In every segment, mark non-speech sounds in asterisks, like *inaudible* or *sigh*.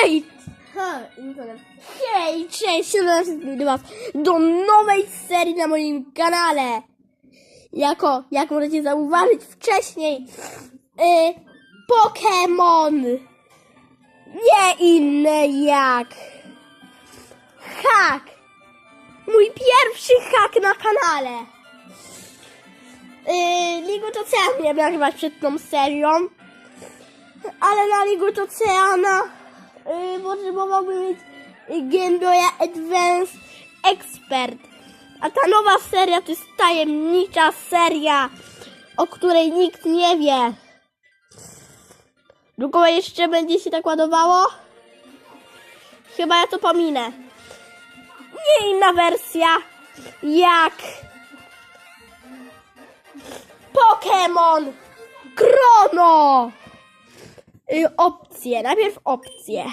Hej! Hej, cześć, was do nowej serii na moim kanale. Jako, jak możecie zauważyć wcześniej, y, Pokémon. Nie inne jak hak. Mój pierwszy hak na kanale. Yy, Oceanu nie nagrywać przed tą serią, ale na Ligut Oceana yy, potrzebowałbym mieć Game Boy Advance Expert. A ta nowa seria to jest tajemnicza seria, o której nikt nie wie. Długo jeszcze będzie się tak ładowało? Chyba ja to pominę. Nie inna wersja jak Pokémon Chrono! Y, opcje. Najpierw opcje.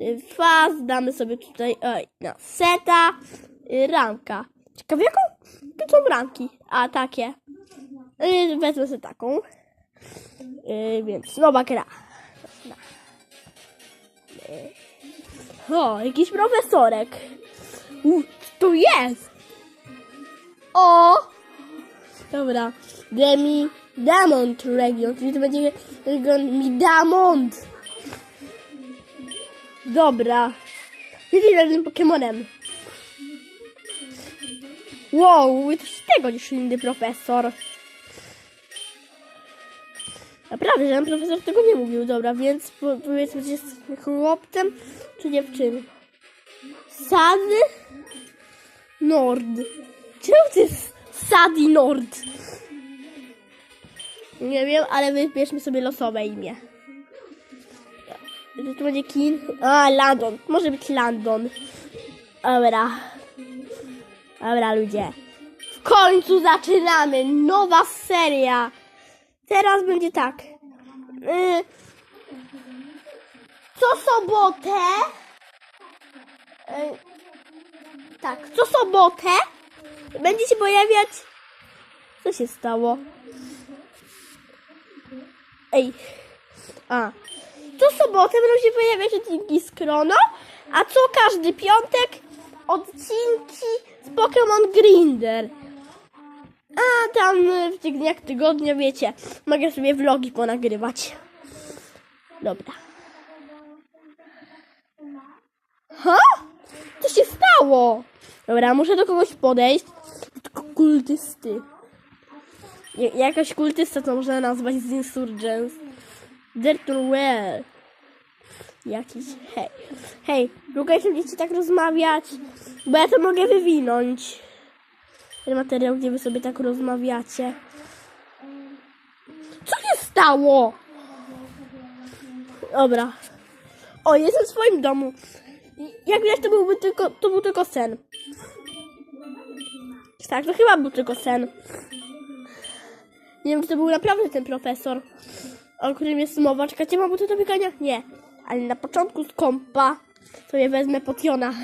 Y, Faz damy sobie tutaj oj, no, seta, y, ranka. Ciekawe jaką? To są ranki. A takie. Wezmę sobie taką. Więc nowa gra. Y, O, jakiś profesorek. U, tu jest? O! Dobra. Demi Diamond Region, czyli to będzie region Midamond. Dobra. Z tym Pokemonem. Wow, coś tego niż inny profesor. Naprawdę, żaden profesor tego nie mówił. Dobra, więc po, powiedzmy, czy jest chłopcem, czy dziewczyną. Sady Nord. Czemu to jest Sadi Nord? Nie wiem, ale wybierzmy sobie losowe imię. To będzie Kin. A, Landon. Może być Landon. Dobra. Dobra, ludzie. W końcu zaczynamy. Nowa seria. Teraz będzie tak. Y, co sobotę. y, tak, co sobotę będzie się pojawiać. Co się stało? Ej. A. Co sobotę będą się pojawiać odcinki z Chrono, a co każdy piątek odcinki z Pokémon Grinder. A tam y, w tych dniach tygodnia, wiecie, mogę sobie vlogi ponagrywać. Dobra. Ha? Co się stało? Dobra, muszę do kogoś podejść. Tylko kultysty. Ja- Jakaś kultysta to można nazwać z Insurgents. Dirtwell. Jakiś. Hej. Hej, Luka, się będziecie tak rozmawiać, bo ja to mogę wywinąć. Ten materiał, gdzie wy sobie tak rozmawiacie. Co się stało? Dobra. O, jestem w swoim domu. Jak widać, to byłby tylko, to był tylko sen. Tak, to chyba był tylko sen. Nie wiem, czy to był naprawdę ten profesor, o którym jest mowa. Czekajcie, mam buty do biegania? Nie. Ale na początku z kompa sobie wezmę potiona.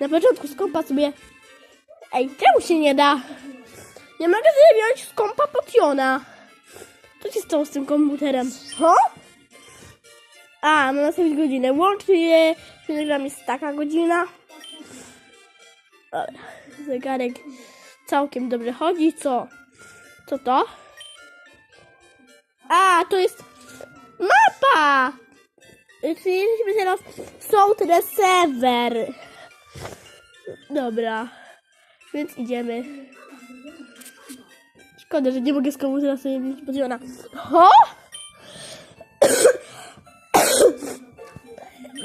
Na początku z kompa sobie... Ej, czemu się nie da? Nie mogę sobie wziąć z kompa potiona. Co się stało z tym komputerem? Co? A, mam nastawić godzinę. Łącznie telegram jest taka godzina. Dobra, zegarek całkiem dobrze chodzi. Co? Co to? A, to jest mapa! Czyli jesteśmy teraz South Reserver. Dobra, więc idziemy. Szkoda, że nie mogę z komputera sobie wziąć podziona. Ho!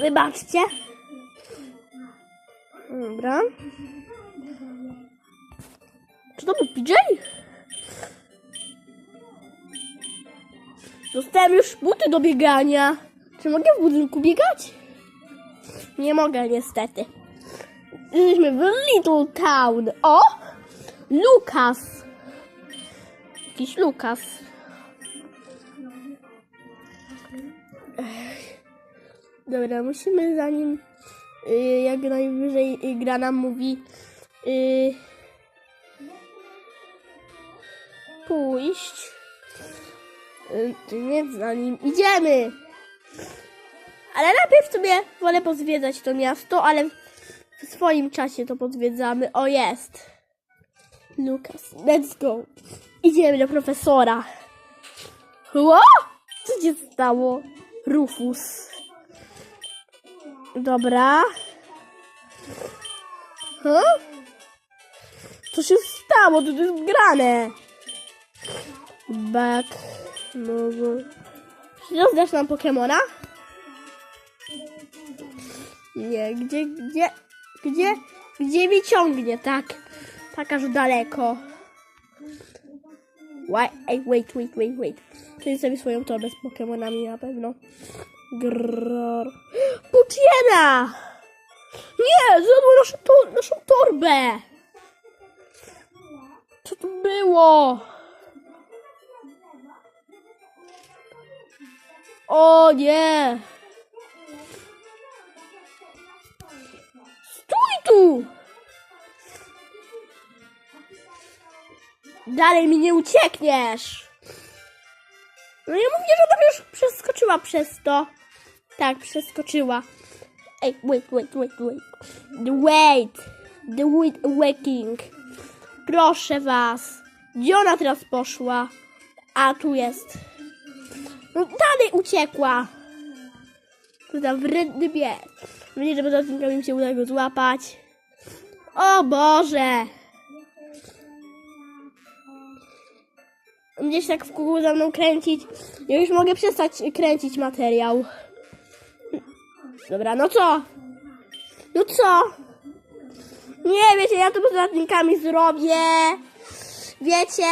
*coughs* Wybaczcie. Dobra. Czy to był PJ? Dostałem już buty do biegania. Czy mogę w budynku biegać? Nie mogę niestety. Jesteśmy w Little Town. O! Lukas. Jakiś Lukas. Dobra, musimy zanim y, jak najwyżej y, gra nam mówi y, pójść. Y, nie za nim idziemy. Ale najpierw sobie wolę pozwiedzać to miasto, ale w swoim czasie to pozwiedzamy. O, jest. Lukas, let's go. Idziemy do profesora. Ło? Co się stało? Rufus. Dobra. Huh? Co się stało? To jest grane. Back. No, Rozdasz nam Pokemona? Nie, gdzie, gdzie, gdzie, gdzie mi ciągnie, tak? Tak aż daleko. Why? Ej, wait, wait, wait, wait. Czyli sobie swoją torbę z Pokemonami na pewno. Grrr. Puciena! Nie, zjadło naszą, to, naszą torbę! Co to było? O nie! Stój tu! Dalej mi nie uciekniesz! No ja mówię, że ona już przeskoczyła przez to. Tak, przeskoczyła. Ej, wait, wait, wait, wait. Wait. The wait awakening. Proszę was. Gdzie ona teraz poszła? A, tu jest. No dalej uciekła. Za wredny bieg. Mam nadzieję, że poza odcinkami mi się uda go złapać. O Boże! Gdzieś tak w kółku za mną kręcić. Ja już mogę przestać kręcić materiał. Dobra, no co? No co? Nie, wiecie, ja to poza odcinkami zrobię. Wiecie?